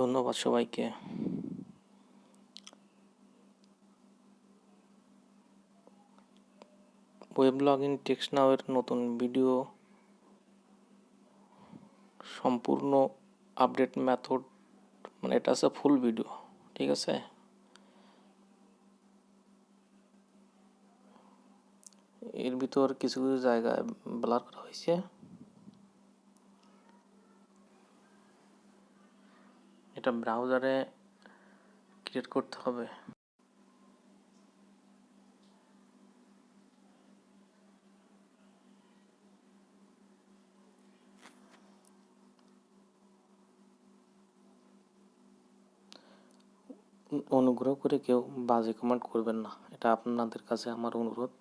ধন্যবাদ সবাইকে। Web log in text নাওয়ের নতুন ভিডিও সম্পূর্ণ আপডেট মেথড মানে এটা আছে ফুল ভিডিও ঠিক আছে? এর ভিতর কিছু কিছু জায়গায় ব্লার করা হয়েছে। এটা ব্রাউজারে ক্রিয়েট করতে হবে। অনুগ্রহ করে কেউ বাজে কমেন্ট করবেন না, এটা আপনাদের কাছে আমার অনুরোধ।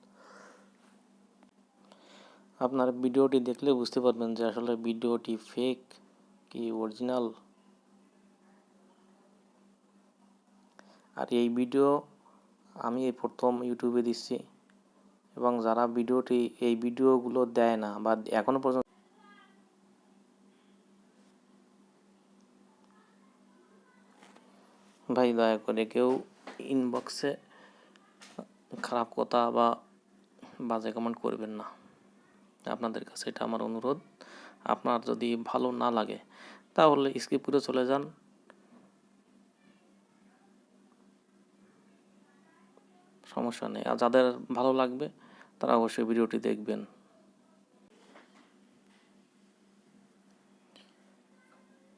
আপনারা ভিডিওটি দেখলে বুঝতে পারবেন যে আসলে ভিডিওটি ফেক কি অরিজিনাল আর এই ভিডিও আমি এই প্রথম ইউটিউবে দিচ্ছি। এবং যারা ভিডিওটি এই ভিডিওগুলো দেয় না বা এখনও পর্যন্ত ভাই, দয়া করে কেউ ইনবক্সে খারাপ কথা বা বাজে কমেন্ট করবেন না। আপনাদের কাছে এটা আমার অনুরোধ। আপনার যদি ভালো না লাগে, তাহলে স্কিপ করে চলে যান। সমস্যা নেই। আর যাদের ভালো লাগবে, তারা অবশ্যই ভিডিওটি দেখবেন।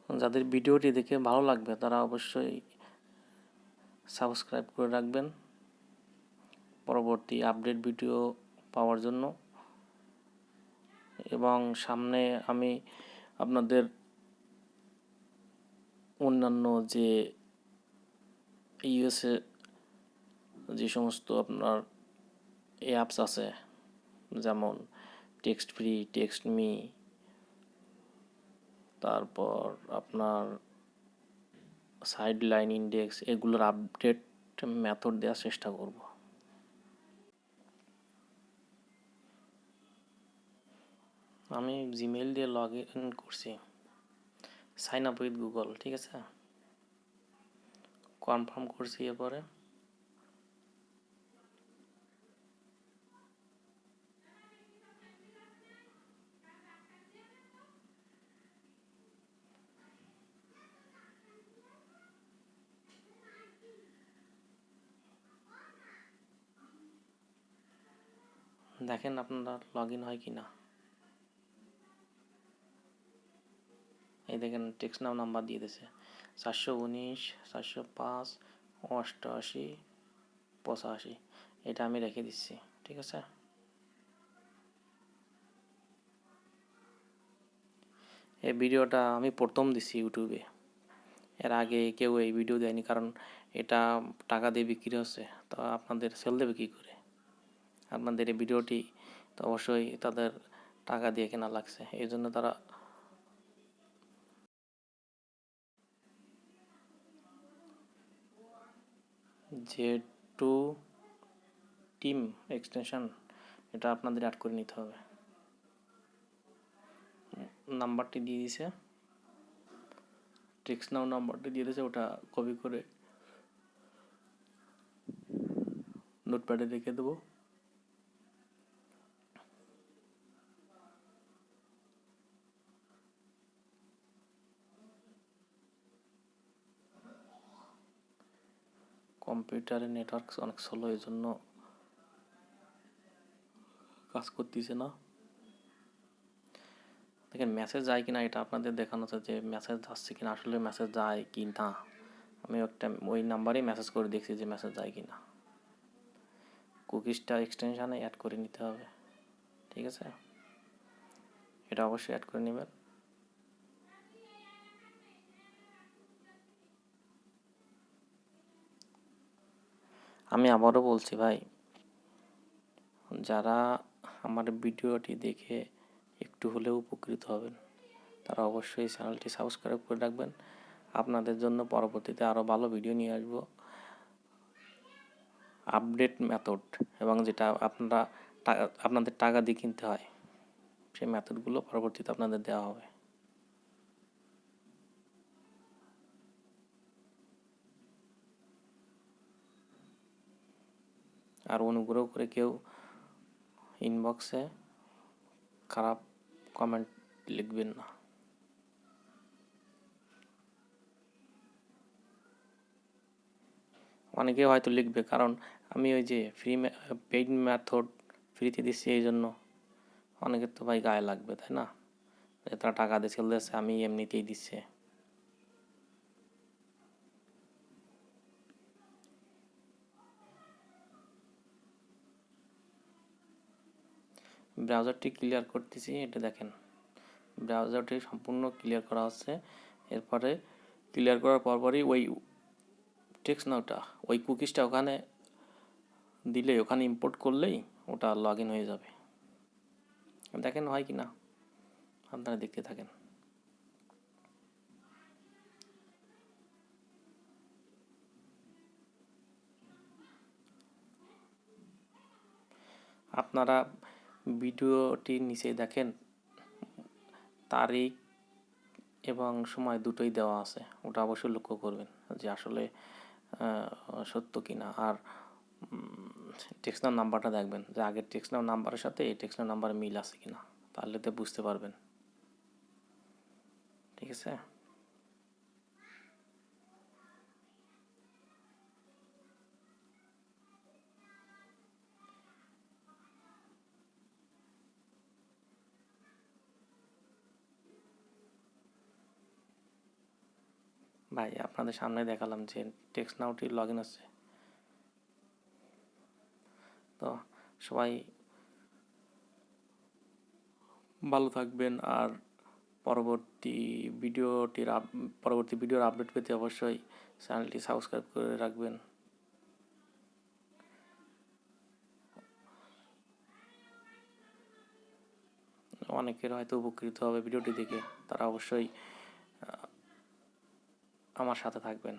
যাদের ভিডিওটি দেখে ভালো লাগবে, তারা অবশ্যই সাবস্ক্রাইব করে রাখবেন। পরবর্তী আপডেট ভিডিও পাওয়ার জন্য। এবং সামনে আমি আপনাদের অন্যান্য যে ইউএসএ যে সমস্ত আপনার অ্যাপস আছে, যেমন টেক্সট ফ্রি টেক্সট মি তারপর আপনার সাইড লাইন ইন্ডেক্স এগুলোর আপডেট মেথড দেওয়ার চেষ্টা করব। আমি জিমেল দিয়ে লগ ইন করছি। সাইন আপ উইথ গুগল ঠিক আছে? কনফার্ম করছি এরপরে। দেখেন আপনার লগ ইন হয় কি না এই দেখেন টেক্সট নাও নাম্বার দিয়ে দিয়েছে চারশো উনিশ চারশো পাঁচ, অষ্টআশি, পঁচাশি। এটা আমি রেখে দিচ্ছি, ঠিক আছে? এই ভিডিওটা আমি প্রথম দিচ্ছি ইউটিউবে। এর আগে কেউ এই ভিডিও দেয়নি, কারণ এটা টাকা দিয়ে বিক্রি হচ্ছে। তো আপনাদের সেল দেবে কী করে? আপনাদের এই ভিডিওটি, তো অবশ্যই তাদের টাকা দিয়ে কেনা লাগছে। এই জন্য তারা যে টু টিম এক্সটেনশন, এটা আপনাদের অ্যাড করে নিতে হবে। নাম্বারটি দিয়ে দিছে টেক্সট নাও নাম্বারটি দিয়ে দিয়েছে, ওটা কপি করে নোটপ্যাডে রেখে দেবো। কম্পিউটারের নেটওয়ার্ক অনেক স্লো এই জন্য কাজ করতেছে না। দেখেন মেসেজ যায় কিনা এটা আপনাদের দেখানো হচ্ছে যে মেসেজ যাচ্ছে কিনা, আসলে মেসেজ যায় কি না আমি একটা, ওই নাম্বারেই মেসেজ করে দেখছি যে মেসেজ যায় কি না কুকিজটা এক্সটেনশানে অ্যাড করে নিতে হবে, ঠিক আছে? এটা অবশ্যই অ্যাড করে নেবেন। আমি আবারও বলছি ভাই, যারা আমার ভিডিওটি দেখে একটু হলেও উপকৃত হবেন, তারা অবশ্যই চ্যানেলটি সাবস্ক্রাইব করে রাখবেন। আপনাদের জন্য পরবর্তীতে আরও ভালো ভিডিও নিয়ে আসব। আপডেট মেথড এবং যেটা আপনারা আপনাদের টাকা দিয়ে কিনতে হয়, সেই মেথডগুলো পরবর্তীতে আপনাদের দেওয়া হবে। আর অনুগ্রহ করে কেউ ইনবক্সে খারাপ কমেন্ট লিখবেন না। অনেকে হয়তো লিখবে, কারণ আমি ওই যে ফ্রি পেইড মেথড ফ্রিতে দিচ্ছি এই জন্য। অনেকের তো ভাই গায়ে লাগবে, তাই না? তারা টাকা দিয়ে চলে আমি এমনিতেই দিচ্ছে। ব্রাউজারটি ক্লিয়ার করতেছি, এটা দেখেন। ব্রাউজারটি সম্পূর্ণ ক্লিয়ার করা হচ্ছে। এরপরে ক্লিয়ার করার পরপরই ওই টেক্সট নাওটা ওই কুকিজটা ওখানে দিলে ওখানে ইম্পোর্ট করলেই ওটা লগ ইন হয়ে যাবে। দেখেন হয় কি না আপনারা দেখতে থাকেন। আপনারা ভিডিওটির নিচে দেখেন। তারিখ এবং সময় দুটোই দেওয়া আছে। ওটা অবশ্যই লক্ষ্য করবেন যে আসলে সত্য কি না আর টেক্সনার নাম্বারটা দেখবেন যে আগের টেক্সনার নাম্বারের সাথে এই টেক্সনার নাম্বারে মিল আছে কি না তাহলে তো বুঝতে পারবেন। ঠিক আছে? ভাই, আপনাদের সামনে দেখালাম যে টেক্সট নাউটি লগ ইন আছে। তো সবাই ভালো থাকবেন আর পরবর্তী ভিডিওটির পরবর্তী ভিডিওর আপডেট পেতে অবশ্যই চ্যানেলটি সাবস্ক্রাইব করে রাখবেন। অনেকের হয়তো উপকৃত হবে ভিডিওটি দেখে, তারা অবশ্যই আমার সাথে থাকবেন।